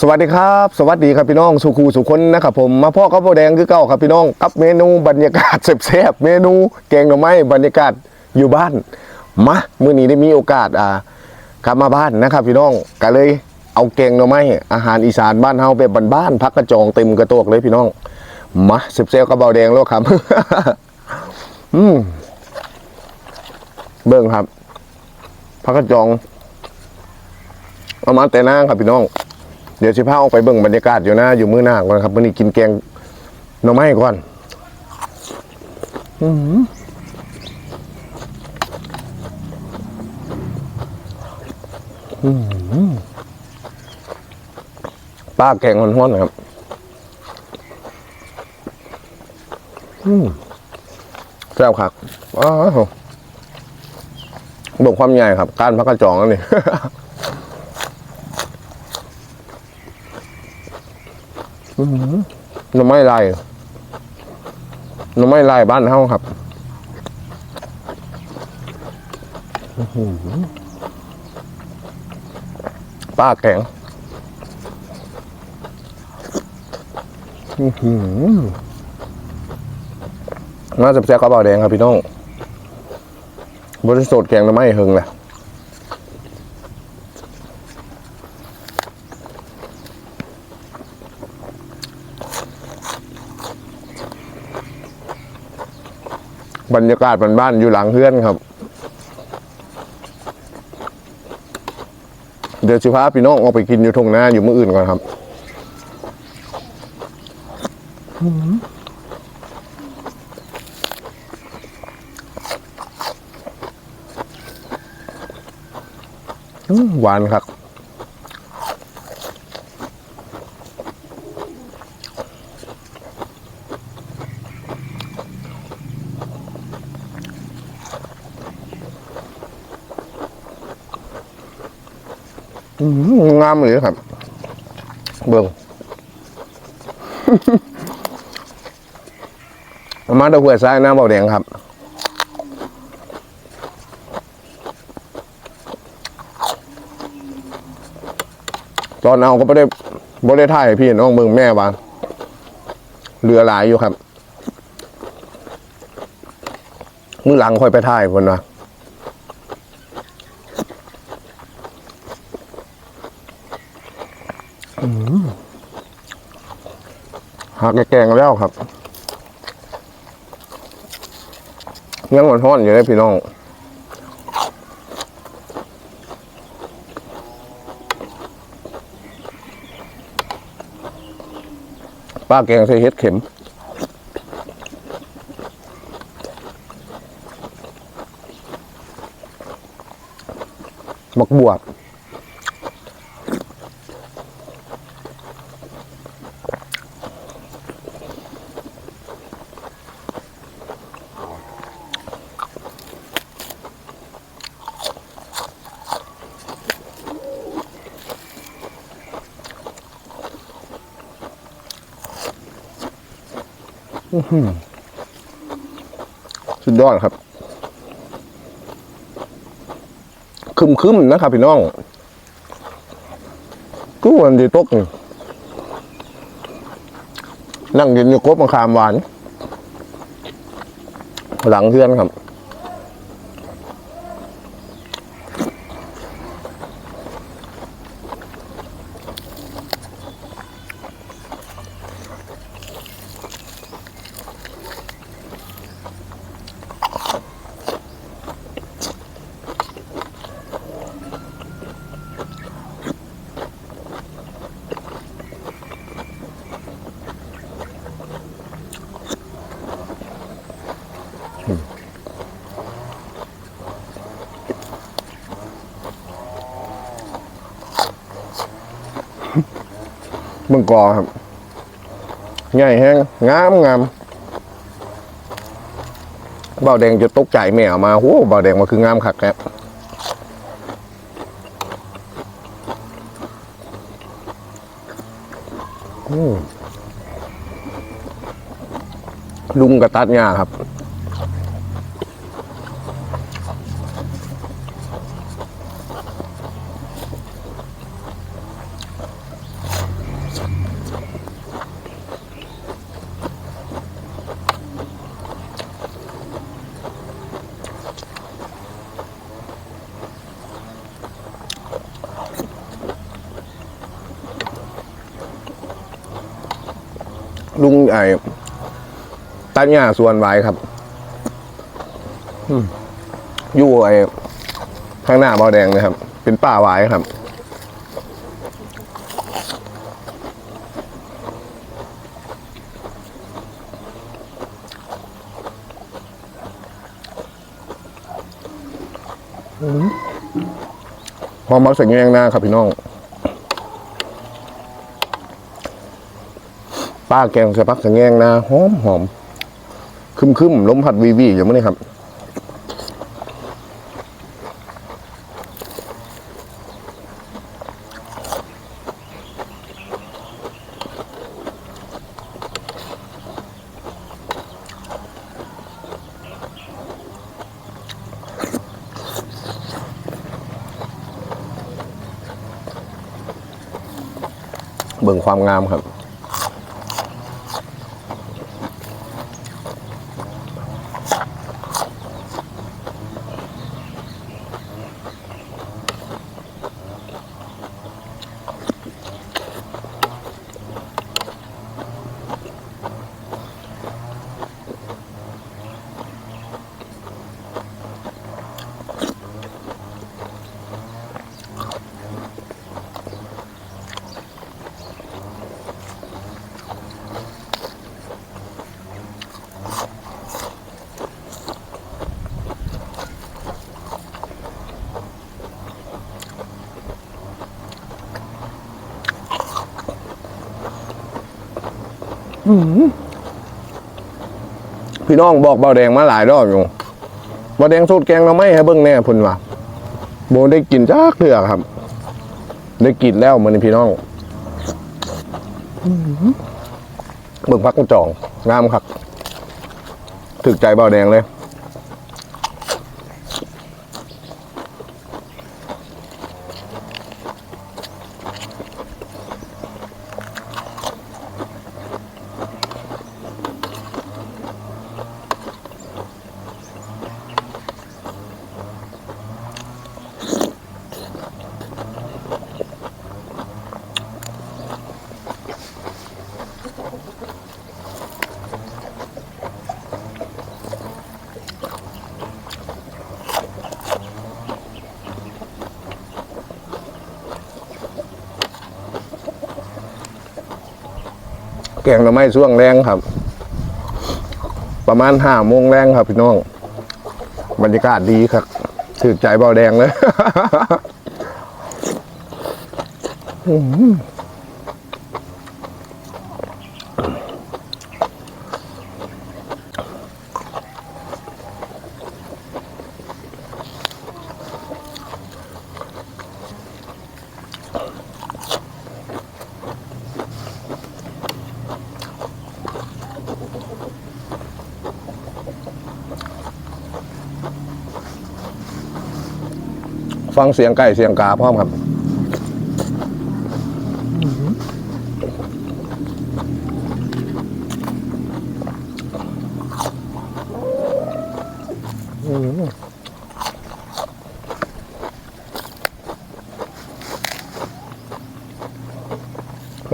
สวัสดีครับ สวัสดีครับพี่น้องสุขูสุคนนะครับผมมาพ่อกับพ่อแดงคือเก่าครับพี่น้องกับเมนูบรรยากาศแซ่บๆเมนูแกงหน่อไม้บรรยากาศอยู่บ้านมามื้อนี้ได้มีโอกาสอ่ากลับมาบ้านนะครับพี่น้องก็เลยเอาแกงหน่อไม้อาหารอีสานบ้านเฮาแบบบ้านๆพักกระจองเต็มกระโตกเลยพี่น้องมาแซ่บๆกับเบาแดงแล้วครับอืมเบิ่งครับพักกระจองเอามาแต่น้าครับพี่น้อง เดี๋ยวสิพาออกไปเบิ่งบรรยากาศอยู่นะอยู่มื้อหน้าก่อนครับมื้อนี้กินแกงหน่อไม้ก่อนอื้อหืออื้อหือป้าแกงห้อนๆนะครับอืมแซ่บครับอ้าวบอกความใหญ่ครับ การพักกระจองแล้วนี่ หน่อไม้ลายหน่อไม้ลายบ้านเฮาครับป้าแข็งอื้อหือมาจับแซ่กระเป๋าแดงครับพี่น้องบริสุทธิ์แกงหน่อไม้หึงแหละ บรรยากาศบ้านๆอยู่หลังเพื่อนครับ เดี๋ยวสิพาพี่น้องออกไปกินอยู่ทงหน้าอยู่เมื้ออื่นก่อนครับหวานครับ อื มงามเลยครับ เบิ่งมาดอกหัวซ้ายน้าเบาแดงครับตอนเอาก็ไม่ได้ไม่ได้ถ่ายพี่น้องเบิ่งแม่ว่าเรือหลายอยู่ครับมือหลังค่อยไปถ่ายคนว่า หักแกงแล้วครับยังหวานทอนอยู่เลยพี่น้องป้าแกงใส่เห็ดเข็มบักบวบ สุดยอดครับคึมคึมนะครับพี่น้องกูวันดีตกนั่งกินอยู่กบมะขามหวาน หลังเพื่อนครับ เบิ่งกอครับใหญ่แห้งงามงามเบาแดงจะตกใจแม่เอามาโอ้เบาแดงมาคืองามคักแกอืมลุงกระตัดหญ้าครับ อ้ตัดหญ้าสวนไว้ครับอยู่ไอ้ข้างหน้าเบาแดงนะครับ เป็นป่าไว้ครับพอมักใส่แงงหน้าครับพี่น้อง ป้าแกงส่พักส่แงงน้าหอมหอมคึมคึมๆลมพัดวีวีอย่างนี้ครับ เบิ่งความงามครับ พี่น้องบอกเบาแดงมาหลายรอบอยู่เบาแดงสูตรแกงเราไม่ให้เบิ่งแน่พุ่นว่าโบได้กินจักเถื่อครับ ได้กินแล้วมันนี่พี่น้องเบิ่งพักกระจองงามครับถึกใจเบาแดงเลย กงหน่อไม้ช่วงแรงครับ ประมาณห้าโมงแรงครับ พี่น้อง บรรยากาศดีครับถือใจเบาแดงเลย ฟังเสียงไก่เสียงกาพร้อมครับ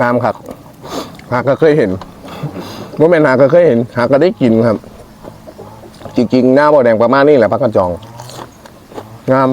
งามครับหากก็เคยเห็นว่าแม่นหากก็เคยเห็น หากก็ได้กินครับ จริงๆ หน้าบ่อแดงประมาณนี้แหละพักกระจอง งาม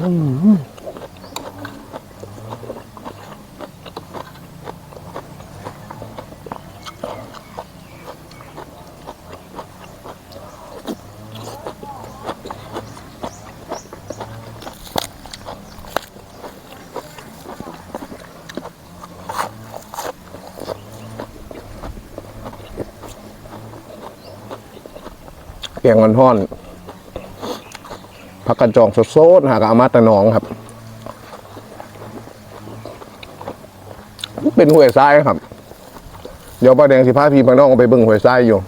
แกงมันท่อน ผักกระจองสดๆหากบอามาตะนองครับ เป็นห้วยทรายครับ เดี๋ยวป้าแดงสิพาพี่มาน้องไปเบิ่งห้วยทรายอยู่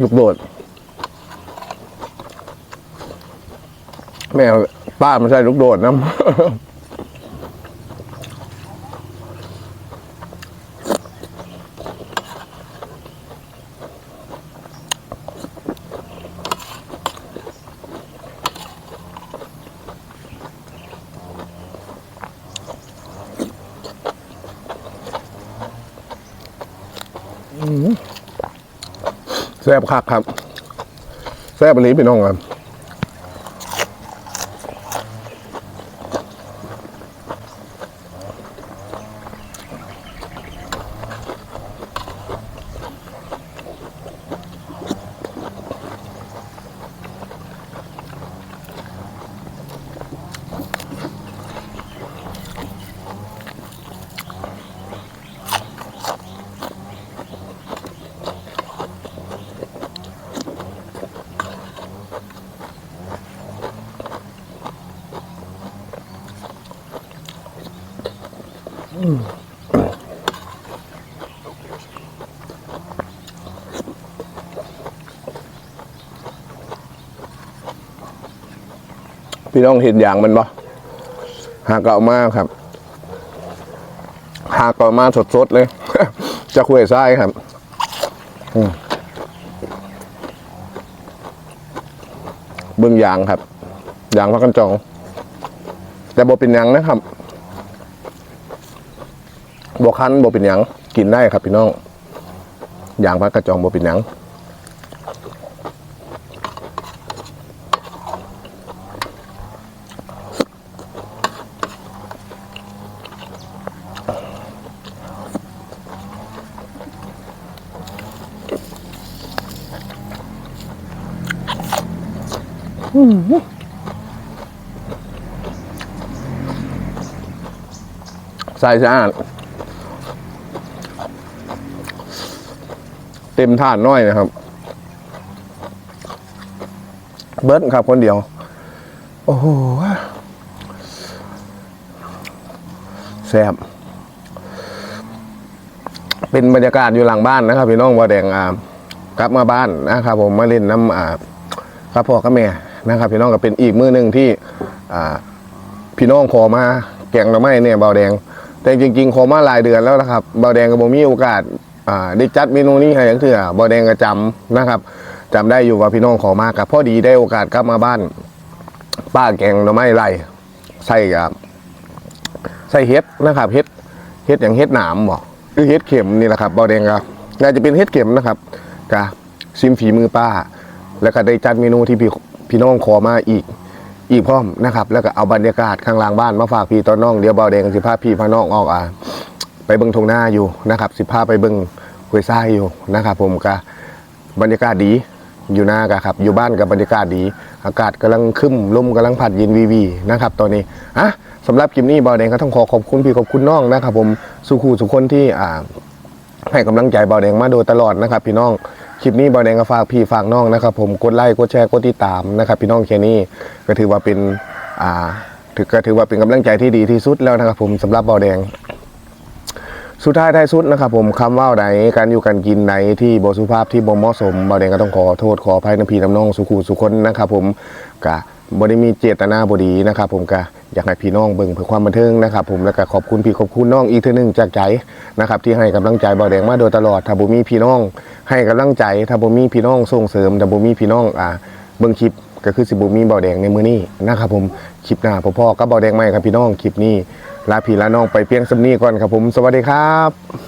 ลูกโดดแม่ป้ามันใช่ลูกโดดนะอืม แซ่บคักครับ แซ่บอันนี้พี่น้องครับ พี่น้องเห็นอย่างมันบ่หากเอามาครับ หากเอามาสดๆเลย จะคุยไส้ายครับเบื้องยางครับยางพักกันจอง แต่บ่เป็นยังนะครับบ่คันบ่เป็นยังกินได้ครับพี่น้องยางพักกระจองบ่เป็นยัง ใส่สะอาดเต็มถาดน้อยนะครับ เบิร์ดครับคนเดียว โอ้โหแซ่บเป็นบรรยากาศอยู่หลังบ้านนะครับ พี่น้องว่าแดงอ่ากลับมาบ้านนะครับผมมาเล่นน้ำอ่าครับพ่อกับแม่ นะครับพี่น้องก็เป็นอีกมือหนึ่งที่พี่น้องขอมาแกงหน่อไม้เนี่ยเบาแดง แต่จริงๆขอมาหลายเดือนแล้วนะครับเบาแดงก็บ่มีโอกาสได้จัดเมนูนี้ให้ยังเถื่อเบาแดงก็จำนะครับจำได้อยู่ว่าพี่น้องขอมากับพอดีได้โอกาสกลับมาบ้าน ป้าแกงหน่อไม้ไรใส่กับใส่เฮ็ดนะครับเฮ็ดเฮ็ดอย่างเฮ็ดหนามบ่คือเฮ็ดเข็มนี่แหละครับเบาแดงก็น่าจะเป็นเฮ็ดเข็มนะครับกะซิมฝีมือป้า แล้วก็ได้จัดเมนูที่พี่ พี่น้องขอมาอีกอีกพร้อมนะครับ แล้วก็เอาบรรยากาศข้างล่างบ้านมาฝากพี่ตอนน้องเดี๋ยวเบาแดงสิพาพี่พาน้องออกอ่าไปเบิ้งทงหน้าอยู่นะครับ สิพาไปเบิ้งห้วยทรายอยู่นะครับ ผมก็บรรยากาศดีอยู่หน้ากันครับ อยู่บ้านกับบรรยากาศดี อากาศกำลังครึ้มลมกำลังพัดเย็นวีวีนะครับตอนนี้อะสำหรับคลิปนี้เบาแดงก็ต้องขอขอบคุณพี่ขอบคุณน้องนะครับ ผมสุขูสุขคนที่อ่าให้กำลังใจเบาแดงมาโดยตลอดนะครับ พี่น้อง คลิปนี้เบาแดงก็ฝากพี่ฝากน้องนะครับ ผมกดไลค์กดแชร์กดติดตามนะครับ พี่น้องแค่นี้ก็ถือว่าเป็นอ่าถือก็ถือว่าเป็นกำลังใจที่ดีที่สุดแล้วนะครับ ผมสำหรับเบาแดงสุดท้ายท้ายสุดนะครับผมคำว่าไหนการอยู่การกินไหนที่บสุภาพที่บ่เหมาะสมเบาแดงก็ต้องขอโทษขออภัยน้ำพี่น้ำน้องสุขูสุคนนะครับผมกะ บ่ได้มีเจตนาบดีนะครับ ผมก็อยากให้พี่น้องเบิ่งเพื่อความบันเทิงนะครับ ผมแล้วก็ขอบคุณพี่ขอบคุณน้องอีกทื่อหนึ่งจากใจนะครับที่ให้กำลังใจเบาแดงมาโดยตลอดถ้าบ่มีพี่น้อง ให้กำลังใจถ้าบ่มีพี่น้องส่งเสริมถ้าบ่มีพี่น้องอ่าเบิ่งคลิปก็คือสิบ่มีเบาแดงในมื้อนี้นะครับผมคลิปหน้าพ่อๆกับเบาแดงใหม่ครับพี่น้องคลิปนี้ลาพี่ลาน้องไปเพียงสำนี้ก่อนครับผมสวัสดีครับ